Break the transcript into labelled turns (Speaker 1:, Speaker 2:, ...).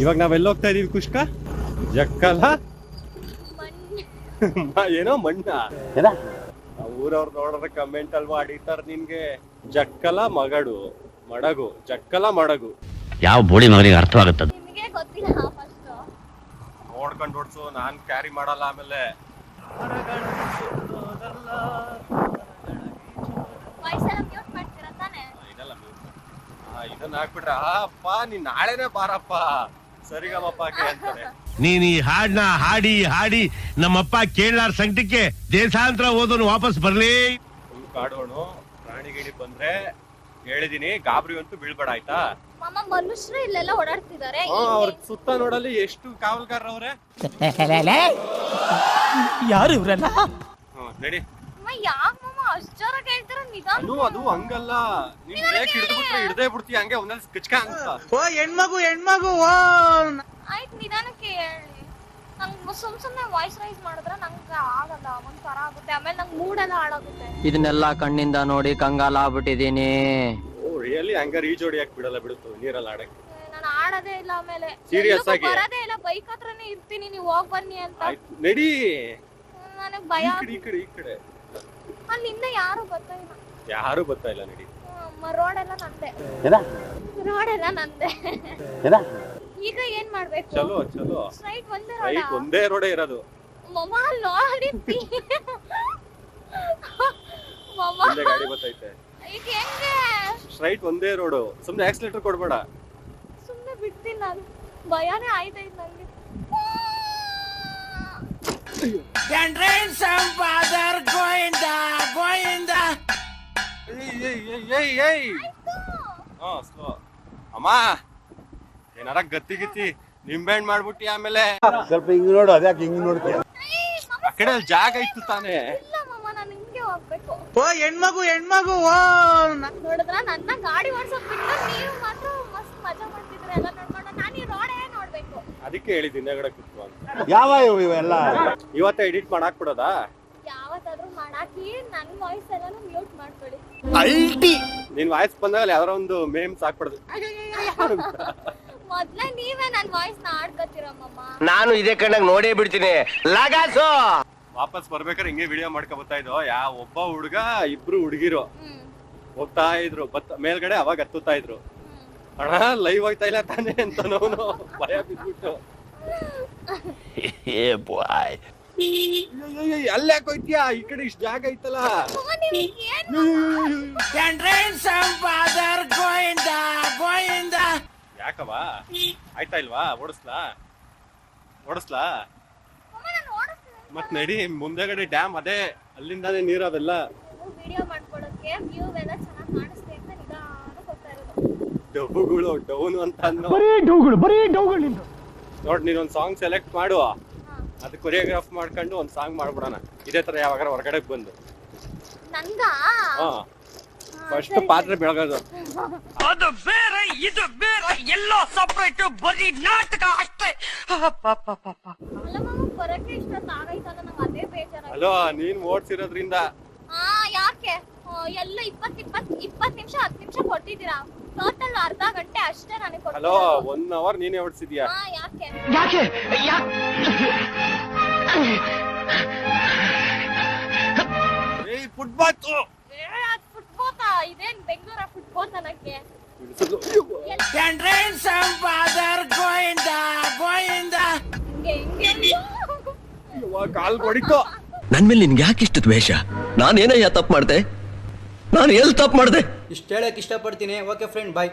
Speaker 1: ಇವಾಗ ನಾವೆಲ್ಲ ಹೋಗ್ತಾ ಇದೀವಿ ಕುಷ್ಕ? ಜಕ್ಕಲ? ಏನೋ ಮಣ್ಣ. ಆ ಊರವ್ರು ನೋಡಿದ್ರೆ ಕಮೆಂಟ್ ಅಲ್ವಾ ಅಡಿತಾರ ನಿನ್ಗೆ? ಜಕ್ಕಲ ಮಗಡು ಮಡಗು ಜಕ್ಕಲ ಮಡಗು.
Speaker 2: ಯಾವ ಬೋಳಿ ಮಗನಿಗೆ ಅರ್ಥವಾಗುತ್ತದೆ?
Speaker 3: ನಿಮಗೆ ಗೊತ್ತಿಲ್ಲ ಫಸ್ಟ್
Speaker 1: ನೋಡ್ಕೊಂಡು ಓಡ್ಸು ನಾನ್ ಕ್ಯಾರಿ ಮಾಡಲ್ಲ ಆಮೇಲೆ.
Speaker 3: ವಾಯ್ಸ್ ಮ್ಯೂಟ್ ಮಾಡ್ತೀರಾ ತಾನೆ?
Speaker 1: ಇದೆಲ್ಲ ಆ, ಇದನ್ನ ಹಾಕ್ಬಿಟ್ರೆ ಅಪ್ಪ ನೀನ್ ನಾಳೆನೆ ಬಾರಪ್ಪ. ಸರಿಗಮಪ್ಪಗೆ ಅಂತಾರೆ.
Speaker 4: ನೀನ್ ಈ ಹಾಡ್ನ ಹಾಡಿ ಹಾಡಿ ನಮ್ಮಪ್ಪ ಕೇಳಲಾರ ಸಂಕಟಕ್ಕೆ ದೇಶಾಂತರ ಓದೋನು ವಾಪಸ್ ಬರ್ಲಿ.
Speaker 1: ಕಾಡೋಣ ಕಾಡೋಣು ಪ್ರಾಣಿ ಬಂದ್ರೆ ಹೇಳಿದೀನಿ ಗಾಬರಿ ಅಂತೂ ಬೀಳ್ಬೇಡ ಆಯ್ತಾ?
Speaker 3: ಮಾಮ ಮನುಷ್ಯರು ಇಲ್ಲೆಲ್ಲ ಓಡಾಡ್ತಿದ್ದಾರೆ.
Speaker 1: ಹ್ಮ್, ಅವ್ರ ಸುತ್ತ ನೋಡಲ್ಲಿ ಎಷ್ಟು ಕಾವಲ್ಗಾರ ಅವ್ರೆ
Speaker 5: ಯಾರು ಇವ್ರಲ್ಲ?
Speaker 1: ಹ್ಮ್ ನಡಿ.
Speaker 3: ಯಾಕ ಅಷ್ಟ್ ಜೋರ ಕೇಳ್ತೀರ ನಿಧಾನ
Speaker 1: ಅದು ಅದು ಹಂಗಲ್ಲ. ನೀನ್ ಬ್ರೇಕ್ ಹಿಡಿದು ಬಿಟ್ರೆ ಹಿಡ್ದೇ ಬಿಡ್ತೀಯ ಹಂಗೆ ಒಂದಲ್ಲಿ ಕಚ್ಕ ಅಂತ.
Speaker 5: ಓ ಹೆಣ್ಮಗು ಹೆಣ್ಮಗು ಓ
Speaker 3: ಆಯ್ತು ನಿಧಾನಕ್ಕೆ ಹೇಳಿ. ನಂಗೆ ಸುಮ್ ಸುಮ್ನೆ ವಾಯ್ಸ್ ರೈಸ್ ಮಾಡಿದ್ರೆ ನಂಗೆ ಆಗಲ್ಲ ಒಂಥರ ಆಗುತ್ತೆ. ಆಮೇಲೆ ನಂಗೆ ಮೂಡೆಲ್ಲ ಹಾಳಾಗುತ್ತೆ.
Speaker 6: ಇದನ್ನೆಲ್ಲ ಕಣ್ಣಿಂದ ನೋಡಿ ಕಂಗಾಲ ಆಗ್ಬಿಟ್ಟಿದೀನಿ.
Speaker 1: ಓ ರಿಯಲಿ ಹಂಗ ಈ ಜೋಡಿ ಯಾಕೆ ಬಿಡಲ್ಲ ಬಿಡುತ್ತು ನೀರಲ್ಲಿ ಆಡಕ್ಕೆ
Speaker 3: ನಾನು ಆಡೋದೇ ಇಲ್ಲ ಆಮೇಲೆ. ಸೀರಿಯಸ್
Speaker 1: ಆಗಿ?
Speaker 3: ಬರೋದೇ ಇಲ್ಲ ಬೈಕ್ ಹತ್ರನೇ ಇರ್ತೀನಿ ನೀವು ಹೋಗ್ ಬನ್ನಿ ಅಂತ.
Speaker 1: ಆಯ್ತು ನಡಿ.
Speaker 3: ನನಗ್
Speaker 1: ಈ
Speaker 3: ಭಯ
Speaker 1: ಕಡೆ ಈ ಕಡೆ ಈ ಕಡೆ.
Speaker 3: ಅಲ್ಲಿಂದ ಯಾರು ಬರ್ತಾ ಇಲ್ಲ.
Speaker 1: ಯಾರು ಬರ್ತಾ ಇಲ್ಲ ನಡಿ.
Speaker 3: ರೋಡ್ ಎಲ್ಲ ನಂದೆ. ರೋಡ್ ಎಲ್ಲ ನಂದೆ. ಈಗ ಏನ್ ಮಾಡ್ಬೇಕು?
Speaker 1: ಚಲೋ ಚಲೋ.
Speaker 3: ಸ್ಟ್ರೈಟ್ ಒಂದೇ ರೋಡ್?
Speaker 1: ಒಂದೇ ರೋಡ್ ಇರೋದು.
Speaker 3: ಮಮ್ಮ ನೋಡಿ. ಮಮ್ಮ.
Speaker 1: ಗಾಡಿ ಬರ್ತೈತೆ.
Speaker 3: ಈಗ ಹೆಂಗೆ?
Speaker 1: ಸ್ಟ್ರೈಟ್ ಒಂದೇ ರೋಡು. ಸುಮ್ನೆ ಆಕ್ಸಿಲೇಟರ್ ಕೊಡ್ಬೇಡ.
Speaker 3: ಸುಮ್ನೆ ಬಿಡ್ತೀನಿ ನಾನು. ಭಯನೇ ಆಯ್ತಾಯ್ತು ನಂಗೆ?
Speaker 1: ಏಯ್ ಏಯ್. ಹಾ ಸ್ಲೋ. ಅಮ್ಮ ಏನಾರ ಗತ್ತಿ ಗಿತ್ತಿ ನಿಂಬೆಹಣ್ಣು ಮಾಡ್ಬಿಟ್ಟಿ ಆಮೇಲೆ.
Speaker 7: ಸ್ವಲ್ಪ ಹಿಂಗ್ ನೋಡು ಅದ್ಯಾಕೆ ಹಿಂಗ್ ನೋಡ್ತೀಯ?
Speaker 1: ಆ ಕಡೆ ಅಲ್ಲಿ ಜಾಗ ಇತ್ತು ತಾನೇ.
Speaker 3: ಇಲ್ಲ ನಾನು ಹಿಂಗೆ ಹೋಗ್ಬೇಕು.
Speaker 5: ಓ ಹೆಣ್ಮಗು ಹೆಣ್ಮಗು ಓ
Speaker 3: ನೋಡಿದ್ರ ನನ್ನ ಗಾಡಿ ಓಡ್ಸೋದ್ ಬಿಟ್ಟು ನೀವು ಮಾತ್ರ ಮಸ್ತ್ ಮಜಾ ಮಾಡ್ತಿದ್ರೆ ಎಲ್ಲ ನೋಡ್ಕೊಂಡು ನಾನು ಈ ರೋಡೇ ನೋಡ್ಬೇಕು.
Speaker 1: ಅದಕ್ಕೆ ಹೇಳಿದ್ದೀನಿ ಹಿಂದೆಗಡೆ ಕುತ್ಕೊ ಅಂತ.
Speaker 7: ಯಾವ ಇವು ಇವೆಲ್ಲ?
Speaker 1: ಇವತ್ತೇ ಎಡಿಟ್ ಮಾಡಾಕ್
Speaker 3: ನನ್ನ ವಾಯ್ಸ್ ಎಲ್ಲಾನು ಮ್ಯೂಟ್ ಮಾಡ್ಕೊಳ್ಳಿ.
Speaker 1: ನಿನ್ ವಾಯ್ಸ್ ಬಂದಾಗ ಯಾವ್ದಾರ ಒಂದು ಮೇಮ್ಸ್ ಹಾಕ್ಬಿಡೋದು
Speaker 3: ಮೊದ್ಲೇ ನೀವೇ ನನ್ನ ವಾಯ್ಸ್ನ ಆಡ್ಕೊತೀರಮ್ಮಮ್ಮ.
Speaker 6: ನಾನು ಇದೇ ಕಣ್ಣಾಗ ನೋಡೇ ಬಿಡ್ತೀನಿ. ಲಗಾಸು!
Speaker 1: ವಾಪಸ್ ಬರ್ಬೇಕಾದ್ರೆ ಹಿಂಗೆ ವಿಡಿಯೋ ಮಾಡ್ಕೊ ಬರ್ತಾ ಇದ್ದೋ ಯಾ ಒಬ್ಬ ಹುಡುಗ ಇಬ್ರು ಹುಡುಗಿರು.
Speaker 3: ಹ್ಮ್.
Speaker 1: ಹೋಗ್ತಾ ಇದ್ರು. ಬತ್ ಮೇಲ್ಗಡೆ ಅವಾಗ ಹತ್ತುತ್ತಾ ಇದ್ರು. ಅಣ್ಣ ಲೈವ್ ಹೋಗ್ತಾ ಇಲ್ಲ ತಾನೇ ಅಂತ ನೋವು ಭಯ ಬಿದ್ಬಿಟ್ಟು.
Speaker 2: ಏ ಬಾಯ್
Speaker 1: ಅಲ್ಲೇ ಹೋಯ್ತೀಯಾ ಈ ಕಡೆ ಇಷ್ಟ ಜಾಗ ಐತಲ್ಲ ಯಾಕವ ಆಯ್ತಾ ಇಲ್ವಾ ಓಡಿಸ್ಲಾ ಓಡಿಸ್ಲಾ ಮತ್ ನಡಿ ಮುಂದೆಗಡೆ ಡ್ಯಾಮ್ ಅದೇ ಅಲ್ಲಿಂದಾನೇ ನೀರು
Speaker 3: ಅದೆಲ್ಲ ಕಾಣಿಸ್ತೆ ಅಂತ
Speaker 1: ಡಬ್ಬುಗಳು ಡೌನ್ ಅಂತ ಅನ್ನೋ ನೋಡ್ ನೀನೊಂದ್ ಸಾಂಗ್ ಸೆಲೆಕ್ಟ್ ಮಾಡು
Speaker 3: ಹಾ
Speaker 1: ಅದು ಕೊರಿಯೋಗ್ರಾಫ್ ಮಾಡ್ಕೊಂಡು ಒಂದು ಸಾಂಗ್ ಮಾಡ್ಬಿಡೋಣ. ಇದೇ ತರ ಯಾವಾಗ ಹೊರಗಡೆ ಬಂದು.
Speaker 3: ನನ್ಗ
Speaker 1: ಫಸ್ಟ್ ಪಾತ್ರೆ ಬೆಳಗೋದು.
Speaker 5: ಅದು ಬೇರೆ ಇದು ಬೇರೆ ಎಲ್ಲೋ ಸಪ್ರೇಟ್ ಬರೀ ನಾಟಕ ಅಷ್ಟೇ.
Speaker 3: ಹಲೋ ನೀನ್ ಬರಕ್ಕೆ ಇಷ್ಟೊತ್ತು ಆಗೈತಲ್ಲ ನಂಗೆ ಅದೇ ಬೇಜಾರಾಗಿ
Speaker 1: ಅಲೋ ನೀನ್ ಓಡ್ಸಿರೋದ್ರಿಂದ
Speaker 3: ಹಾ ಯಾಕೆ ಆ, ಎಲ್ಲ ಇಪ್ಪತ್ ಇಪ್ಪತ್ ಇಪ್ಪತ್ ನಿಮಿಷ ಹತ್ತು ನಿಮಿಷ ಕೊಟ್ಟಿದ್ದೀರಾ ಟೋಟಲ್ ಅರ್ಧ ಗಂಟೆ ಅಷ್ಟೇ ನನಗೆ
Speaker 1: ಹಲೋ ಒನ್ ಅವರ್ ನೀನೇ ಹೊಡ್ಸಿದ್ಯಾ?
Speaker 3: ಹಾ ಯಾಕೆ?
Speaker 6: ಯಾಕೆ?
Speaker 1: ಫುಟ್ಬಾಲ್ ಫುಟ್ಬಾತ್
Speaker 3: ಇದೇನ್ ಬೆಂಗಳೂರ ಫುಟ್ಬೋತ ನನಗೆ ಹಿಂಗೆ ಹಿಂಗೆ
Speaker 1: ಕಾಲ್ ಹೊಡಿತು.
Speaker 2: ನನ್ ಮೇಲೆ ನಿನ್ಗೆ ಯಾಕೆ ಇಷ್ಟು ದ್ವೇಷ? ನಾನೇನಯ್ಯ ತಪ್ಪು ಮಾಡ್ದೆ? ನಾನು ಎಲ್ಲಿ ತಪ್ಪು ಮಾಡಿದೆ?
Speaker 8: ಇಷ್ಟು ಹೇಳಕ್ ಇಷ್ಟಪಡ್ತೀನಿ. Okay friend bye